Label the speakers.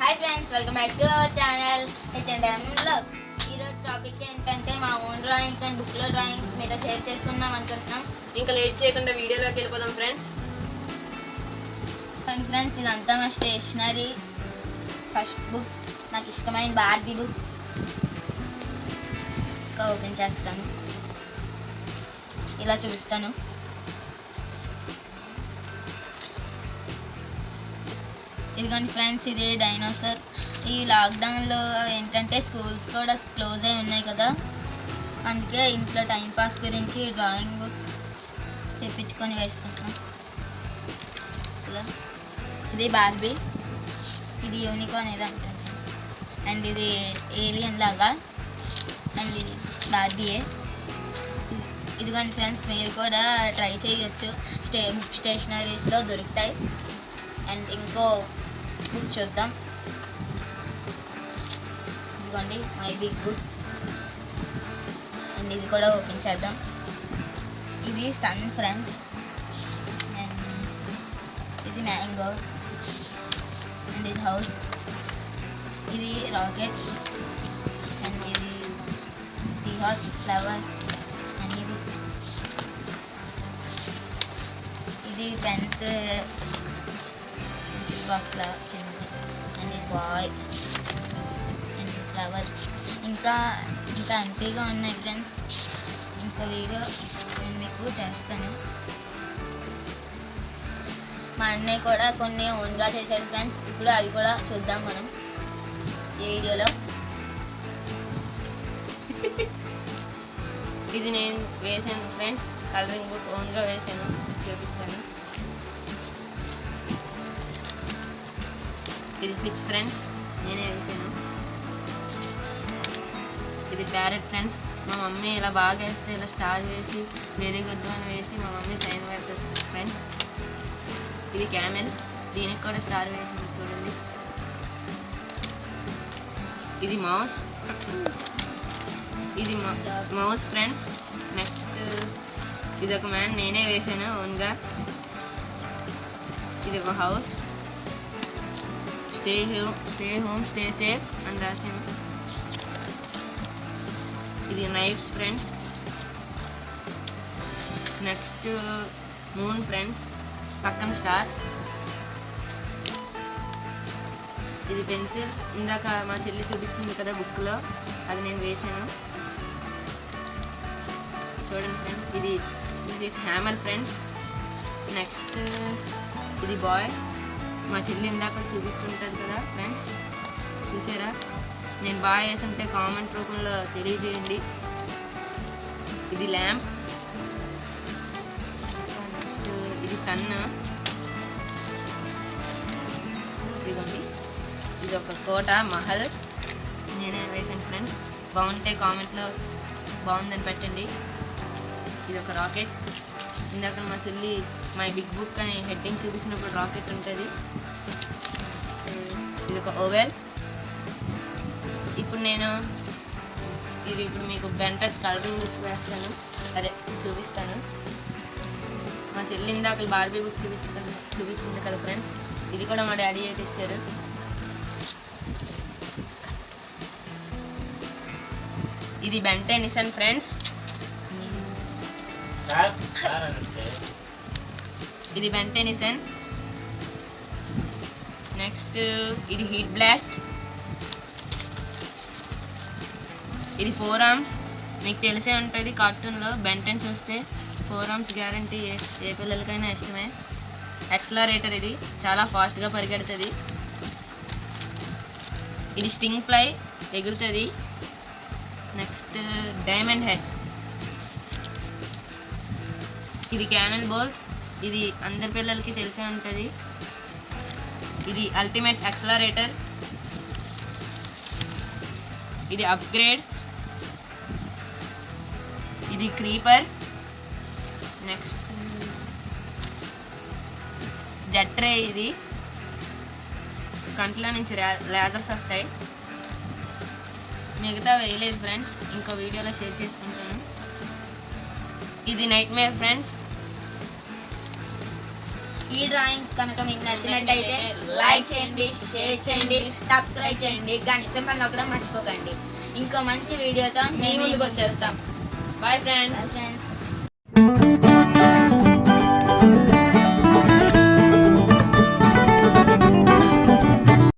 Speaker 1: Hi friends welcome back to our channel H&M blogs ఈరోజు topic ఏంటంటే మా own drawings and బుక్లో drawings మీద షేర్ చేసుకుందాం అనుకుంటున్నాం.
Speaker 2: ఇంకా లేట్ చేయకుండా వీడియోలోకి వెళ్ళిపోదాం ఫ్రెండ్స్
Speaker 1: అండ్ ఫ్రెండ్స్ ఇదంతా మా స్టేషనరీ ఫస్ట్ బుక్ నాకు ఇష్టమైన బార్బీ బుక్ ఇంకా ఓపెన్ చేస్తాను. ఇలా చూపిస్తాను ఇదిగోండి ఫ్రెండ్స్ ఇది డైనోసార్. ఈ లాక్డౌన్లో ఏంటంటే స్కూల్స్ కూడా క్లోజ్ అయి ఉన్నాయి కదా. అందుకే ఇంట్లో టైంపాస్ గురించి డ్రాయింగ్ బుక్స్ తెప్పించుకొని వేసుకుంటున్నాం. ఇలా. ఇది బార్బీ. ఇది యూనికాన్ ఏదో అంటారు. అండ్ ఇది ఏలియన్ లాగా. అండ్ ఇది బార్బీయే. ఇదిగోండి ఫ్రెండ్స్ మీరు కూడా ట్రై చేయొచ్చు. స్టే బుక్ స్టేషనరీస్లో దొరుకుతాయి. అండ్ ఇంకో బుక్ చూద్దాం. ఇదిగోండి మై బిగ్ బుక్. అండ్ ఇది కూడా ఓపెన్ చేద్దాం. ఇది సన్ ఫ్రెండ్స్. అండ్ ఇది మ్యాంగో. అండ్ ఇది హౌస్. ఇది రాకెట్. అండ్ ఇది సీ హార్స్ ఫ్లవర్. అండ్ ఇది ఇది పెన్స్ బాక్స్ చిన్నది అండ్ ఇది బాయ్ అండ్ ఫ్లవర్ ఇంకా ఇంకా ఎంపీగా ఉన్నాయి ఫ్రెండ్స్ ఇంకా వీడియో నేను మీకు చేస్తాను మా అన్నయ్య కూడా కొన్ని ఓన్గా చేశాడు ఫ్రెండ్స్ ఇప్పుడు అవి కూడా చూద్దాం మనం ఈ వీడియోలో
Speaker 2: ఇది నేను వేసాను ఫ్రెండ్స్ కలరింగ్ బుక్ ఓన్గా వేసాను చూపిస్తాను ఇది ఫిష్ ఫ్రెండ్స్. నేనే వేసాను. ఇది ప్యారెట్ ఫ్రెండ్స్. మా మమ్మీ ఇలా బాగా వేస్తే ఇలా స్టార్ వేసి వెరీ గుడ్ అని వేసి మా మమ్మీ సైన్ పెడతారు ఫ్రెండ్స్. ఇది క్యామెల్. దీనికి కూడా స్టార్ వేసింది చూడండి. ఇది మౌస్. ఇది మౌస్ ఫ్రెండ్స్. నెక్స్ట్ ఇది ఒక మ్యాన్. నేనే వేసాను ఓన్గా. ఇది ఒక house. Stay home stay home stay safe అని రాసాను ఇది knives friends next moon friends పక్కన స్టార్స్ ఇది పెన్సిల్ ఇందాక మా చెల్లి చూపించింది కదా బుక్లో. అది నేను వేసాను చూడండి ఫ్రెండ్స్ ఇది ఇది హ్యామర్ ఫ్రెండ్స్ నెక్స్ట్ ఇది బాయ్ మా చెల్లి ఇందాక చూపించుంటుంది కదా ఫ్రెండ్స్ చూసారా? నేను బాగా వేసుంటే కామెంట్ రూపంలో తెలియజేయండి. ఇది ల్యాంప్ నెక్స్ట్ ఇది సన్ ఇదిగోండి. ఇది ఒక కోట మహల్. నేనే వేసాను ఫ్రెండ్స్ బాగుంటే కామెంట్లో బాగుందని పెట్టండి. ఇది ఒక రాకెట్ ఇందాక మా చెల్లి మై బిగ్ బుక్ అని హెడ్డింగ్ చూపించినప్పుడు రాకెట్ ఉంటుంది. ఇది ఒక ఓవెల్. ఇప్పుడు నేను ఇది ఇప్పుడు మీకు బెంట కలరింగ్ బుక్ వేస్తాను. అదే చూపిస్తాను. మా చెల్లి ఇందాక బార్బీ బుక్ చూపించాను చూపించింది కదా ఫ్రెండ్స్. ఇది కూడా మా డాడీ అయితే ఇచ్చారు. ఇది బెంటే నిసన్ ఫ్రెండ్స్. ఇది బెంటెనిసన్ నెక్స్ట్ ఇది హీట్ బ్లాస్ట్ ఇది ఫోర్ ఆర్మ్స్ మీకు తెలిసే ఉంటుంది కార్టూన్లో బెంటెన్ చూస్తే ఫోర్ ఆర్మ్స్ గ్యారంటీ ఏ ఏ పిల్లలకైనా ఇష్టమే. ఎక్సలరేటర్ ఇది. చాలా ఫాస్ట్గా పరిగెడుతుంది. ఇది స్టింగ్ ఫ్లై ఎగురుతుంది. నెక్స్ట్ డైమండ్ హెడ్ ఇది క్యానన్ బోల్ట్ ఇది అందరి పిల్లలకి తెలిసే ఉంటుంది. ఇది అల్టిమేట్ యాక్సలరేటర్ ఇది అప్గ్రేడ్ ఇది క్రీపర్ నెక్స్ట్ జట్రే ఇది. కంట్లో నుంచి లేజర్స్ వస్తాయి. మిగతా వేయలేదు ఫ్రెండ్స్ ఇంకో వీడియోలో షేర్ చేసుకుంటాను. ఇది నైట్ మేర్ ఫ్రెండ్స్
Speaker 1: ఈ డ్రాయింగ్స్ కనుక మీకు నచ్చినట్టయితే లైక్ చేయండి షేర్ చేయండి సబ్స్క్రైబ్ చేయండి. గంట సింబల్ నొక్కడం మర్చిపోకండి. ఇంకో మంచి వీడియోతో
Speaker 2: మీ ముందుకు వచ్చేస్తాం. Bye friends
Speaker 1: friends.